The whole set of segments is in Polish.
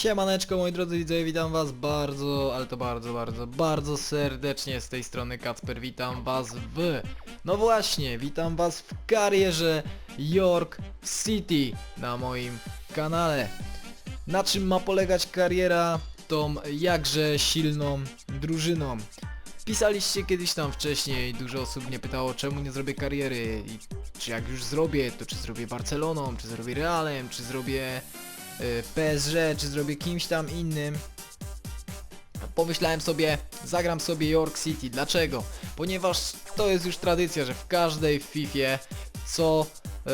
Siemaneczko moi drodzy widzowie, witam was bardzo, ale to bardzo, bardzo, bardzo serdecznie z tej strony Kacper, witam was w... No właśnie, witam was w karierze York City na moim kanale. Na czym ma polegać kariera tą jakże silną drużyną? Pisaliście kiedyś tam wcześniej, dużo osób mnie pytało czemu nie zrobię kariery i czy jak już zrobię, to czy zrobię Barceloną, czy zrobię Realem, czy zrobię PSG, czy zrobię kimś tam innym. Pomyślałem sobie, zagram sobie York City. Dlaczego? Ponieważ to jest już tradycja, że w każdej FIFA, co, y,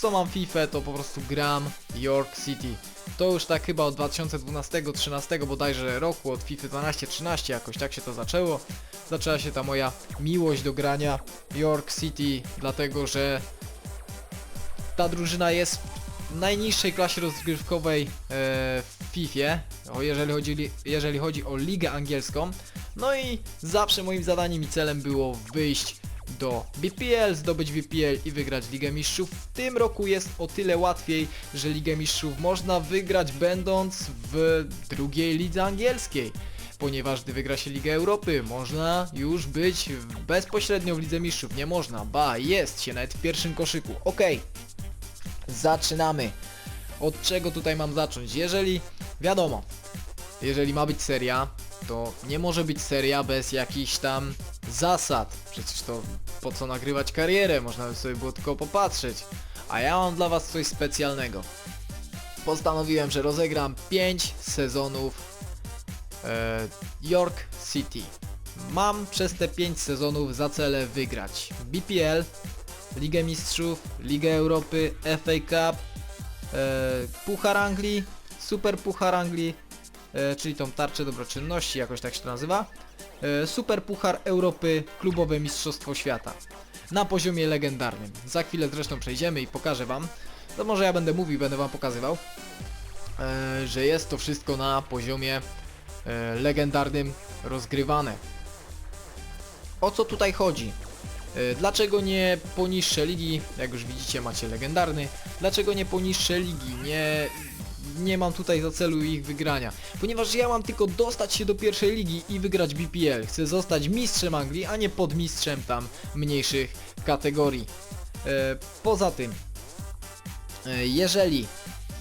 co mam FIFA, to po prostu gram York City. To już tak chyba od 2012-13 bodajże roku, od FIFA 12-13 jakoś tak się to zaczęło. Zaczęła się ta moja miłość do grania York City, dlatego że ta drużyna jest najniższej klasie rozgrywkowej e, w FIFA, jeżeli, chodzi, jeżeli chodzi o ligę angielską. No i zawsze moim zadaniem i celem było wyjść do BPL, zdobyć BPL i wygrać Ligę Mistrzów. W tym roku jest o tyle łatwiej, że Ligę Mistrzów można wygrać będąc w drugiej lidze angielskiej. Ponieważ gdy wygra się Ligę Europy, można już być bezpośrednio w Lidze Mistrzów. Nie można, ba, jest się nawet w pierwszym koszyku. Okej, zaczynamy. Od czego tutaj mam zacząć? Jeżeli, wiadomo, jeżeli ma być seria, to nie może być seria bez jakichś tam zasad. Przecież to po co nagrywać karierę, można by sobie było tylko popatrzeć. A ja mam dla was coś specjalnego. Postanowiłem, że rozegram 5 sezonów e, York City. Mam przez te 5 sezonów za cele wygrać BPL, Ligę Mistrzów, Ligę Europy, FA Cup, e, Puchar Anglii, Super Puchar Anglii, e, czyli tą tarczę dobroczynności, jakoś tak się to nazywa, e, Super Puchar Europy, Klubowe Mistrzostwo Świata. Na poziomie legendarnym. Za chwilę zresztą przejdziemy i pokażę wam, to może ja będę mówił, będę wam pokazywał, e, że jest to wszystko na poziomie e, legendarnym rozgrywane. O co tutaj chodzi? E, Dlaczego nie poniższe ligi? Jak już widzicie macie legendarny. Dlaczego nie poniższe ligi? Nie, nie mam tutaj za celu ich wygrania. Ponieważ ja mam tylko dostać się do pierwszej ligi i wygrać BPL. Chcę zostać mistrzem Anglii, a nie podmistrzem tam mniejszych kategorii. E, Poza tym, e, jeżeli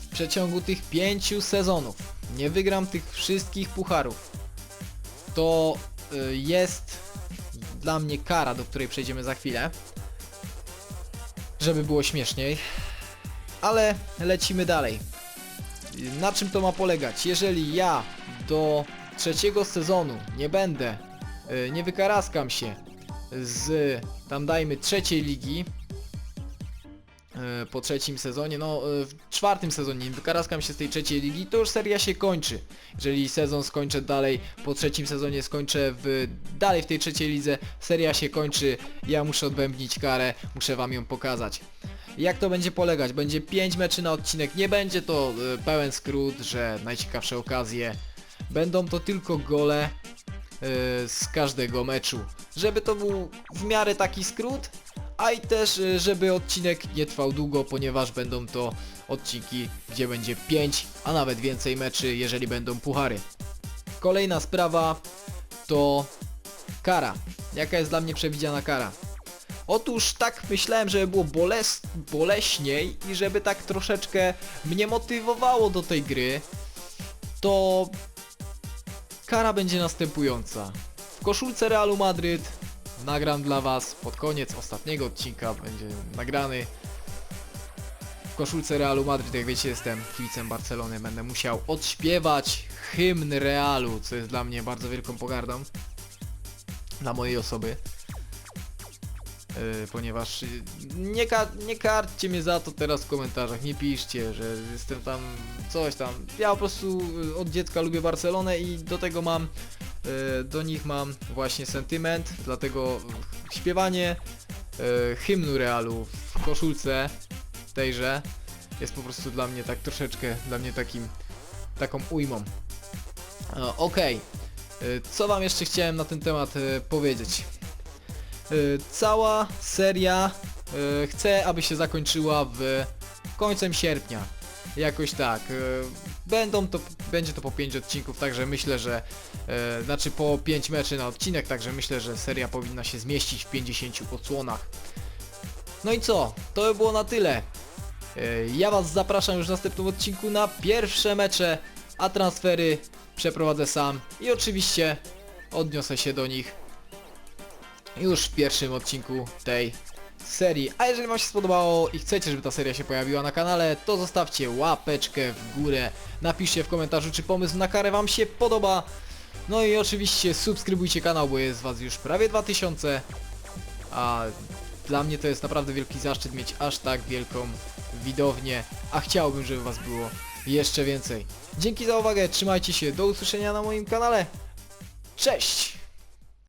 w przeciągu tych pięciu sezonów nie wygram tych wszystkich pucharów, to jest dla mnie kara, do której przejdziemy za chwilę. Żeby było śmieszniej. Ale lecimy dalej. Na czym to ma polegać? Jeżeli ja do trzeciego sezonu nie będę, y, nie wykaraskam się z tam dajmy trzeciej ligi po trzecim sezonie, no y, w czwartym sezonie nie wykaraskam się z tej trzeciej ligi, to już seria się kończy. Jeżeli sezon skończę dalej, po trzecim sezonie skończę w, dalej w tej trzeciej lidze, seria się kończy, ja muszę odbębnić karę, muszę wam ją pokazać. Jak to będzie polegać? Będzie 5 meczy na odcinek, nie będzie to y, pełen skrót, że najciekawsze okazje. Będą to tylko gole z każdego meczu. Żeby to był w miarę taki skrót, a i też y, żeby odcinek nie trwał długo, ponieważ będą to odcinki, gdzie będzie 5, a nawet więcej meczy, jeżeli będą puchary. Kolejna sprawa to kara. Jaka jest dla mnie przewidziana kara? Otóż tak myślałem, żeby było boles boleśniej i żeby tak troszeczkę mnie motywowało do tej gry, to kara będzie następująca. W koszulce Realu Madryt nagram dla was pod koniec ostatniego odcinka będzie nagrany w koszulce Realu Madryt, jak wiecie jestem kibicem Barcelony, będę musiał odśpiewać hymn Realu, co jest dla mnie bardzo wielką pogardą dla mojej osoby. Yy, ponieważ yy, nie, ka nie karćcie mnie za to teraz w komentarzach, nie piszcie, że jestem tam coś tam. Ja po prostu yy, od dziecka lubię Barcelonę i do tego mam, do nich mam właśnie sentyment, dlatego śpiewanie yy, hymnu Realu w koszulce tejże jest po prostu dla mnie tak troszeczkę, dla mnie takim, taką ujmą. E, Okej, Yy, co wam jeszcze chciałem na ten temat powiedzieć? Cała seria chcę, aby się zakończyła w końcem sierpnia. Jakoś tak. E, Będą to, będzie to po 5 odcinków, także myślę, że e, znaczy po 5 meczy na odcinek, także myślę, że seria powinna się zmieścić w 50 odsłonach. No i co? To by było na tyle. E, Ja Was zapraszam już w następnym odcinku na pierwsze mecze, a transfery przeprowadzę sam i oczywiście odniosę się do nich już w pierwszym odcinku tej serii. A jeżeli Wam się spodobało i chcecie, żeby ta seria się pojawiła na kanale, to zostawcie łapeczkę w górę, napiszcie w komentarzu, czy pomysł na karę Wam się podoba. No i oczywiście subskrybujcie kanał, bo jest Was już prawie 2000, a dla mnie to jest naprawdę wielki zaszczyt mieć aż tak wielką widownię, a chciałbym, żeby Was było jeszcze więcej. Dzięki za uwagę, trzymajcie się, do usłyszenia na moim kanale. Cześć!